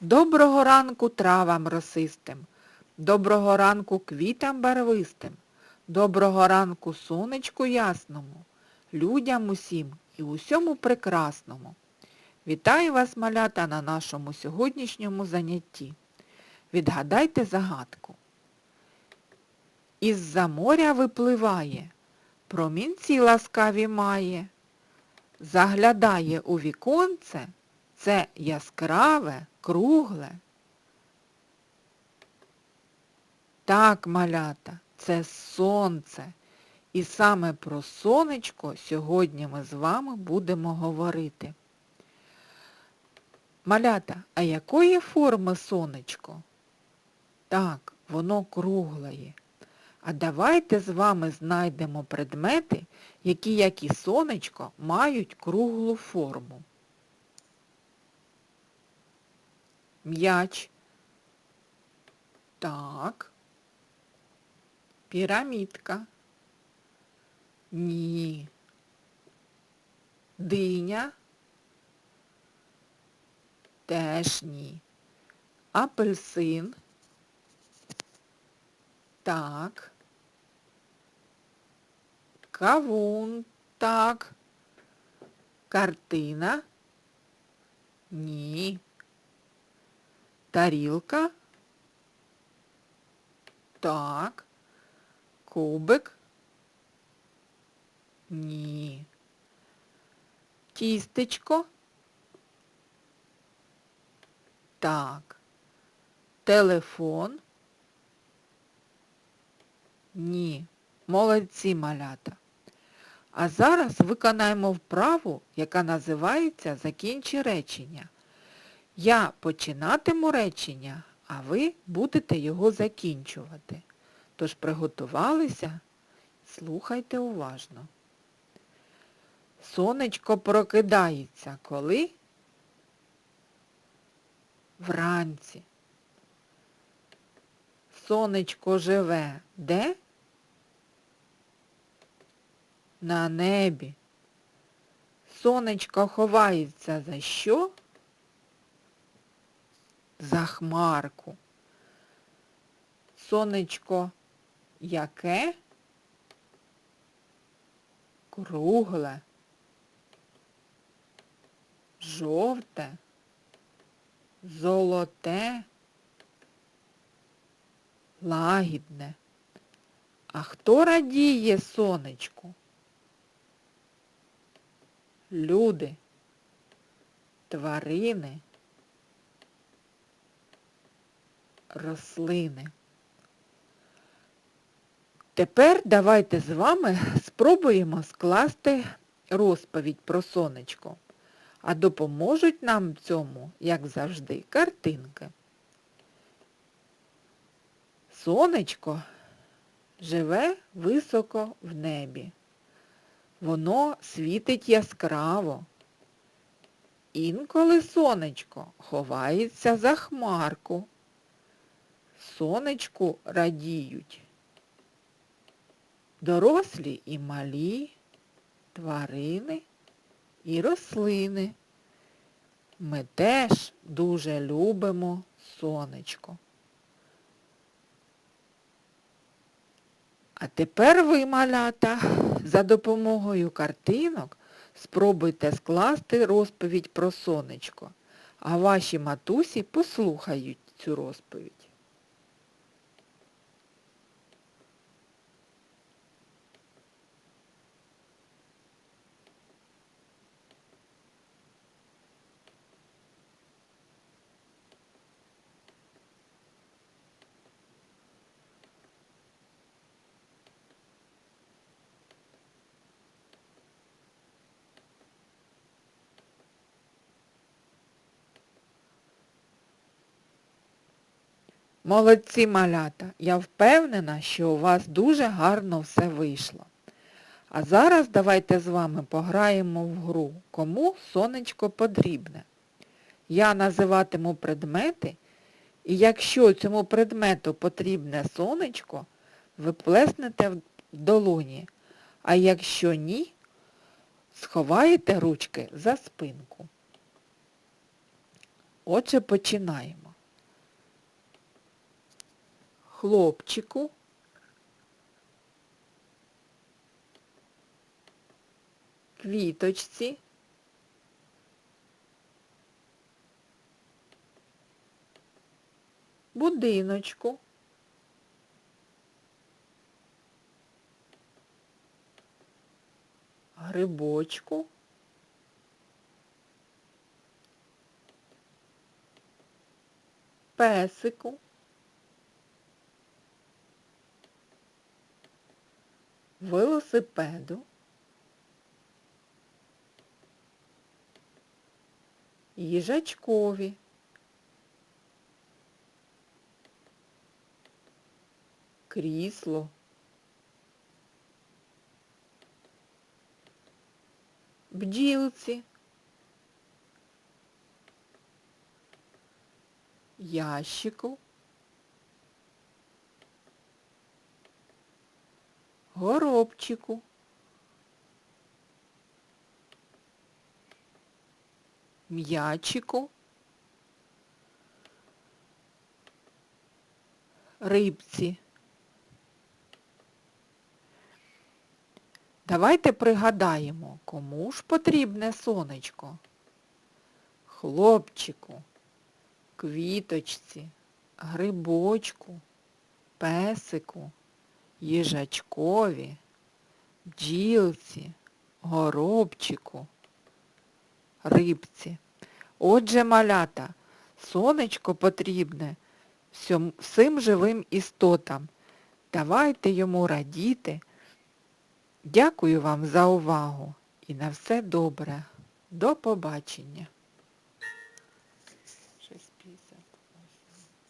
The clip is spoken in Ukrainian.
Доброго ранку травам росистим, доброго ранку квітам барвистим, доброго ранку сонечку ясному, людям усім і усьому прекрасному. Вітаю вас, малята, на нашому сьогоднішньому занятті. Відгадайте загадку. Із-за моря випливає, промінці ласкаві має, заглядає у віконце, це яскраве, кругле. Так, малята, це сонце. І саме про сонечко сьогодні ми з вами будемо говорити. Малята, а якої форми сонечко? Так, воно кругле. А давайте з вами знайдемо предмети, які, як і сонечко, мають круглу форму. М'яч. Так. Пірамідка. Ні. Диня. Теж ні. Апельсин. Так. Кавун. Так. Картина. Ні. Тарілка. Так. Кубик. Ні. Тістечко. Так. Телефон. Ні. Молодці малята. А зараз виконаємо вправу, яка називається Закінчи речення. Я починатиму речення, а ви будете його закінчувати. Тож приготувалися, слухайте уважно. Сонечко прокидається коли? Вранці. Сонечко живе де? На небі. Сонечко ховається за що? За хмарку. Сонечко яке? Кругле. Жовте. Золоте. Лагідне. А хто радіє сонечку? Люди, тварини, рослини. Тепер давайте з вами спробуємо скласти розповідь про сонечко. А допоможуть нам в цьому, як завжди, картинки. Сонечко живе високо в небі. Воно світить яскраво. Інколи сонечко ховається за хмарку. Сонечку радіють. Дорослі і малі, тварини і рослини. Ми теж дуже любимо сонечко. А тепер ви, малята, за допомогою картинок спробуйте скласти розповідь про сонечко, а ваші матусі послухають цю розповідь. Молодці малята, я впевнена, що у вас дуже гарно все вийшло. А зараз давайте з вами пограємо в гру, кому сонечко потрібне. Я називатиму предмети, і якщо цьому предмету потрібне сонечко, ви плеснете в долоні, а якщо ні, сховаєте ручки за спинку. Отже, починаємо. Хлопчику. Квіточці. Будиночку. Грибочку. Песику велосипеду. Їжачкові. Крісло. Бджілці. Ящику горобчику м'ячику рибці. Давайте пригадаємо, кому ж потрібне сонечко? Хлопчику, квіточці, грибочку, песику, їжачкові, бджілці, горобчику, рибці. Отже, малята, сонечко потрібне всім живим істотам. Давайте йому радіти. Дякую вам за увагу і на все добре. До побачення.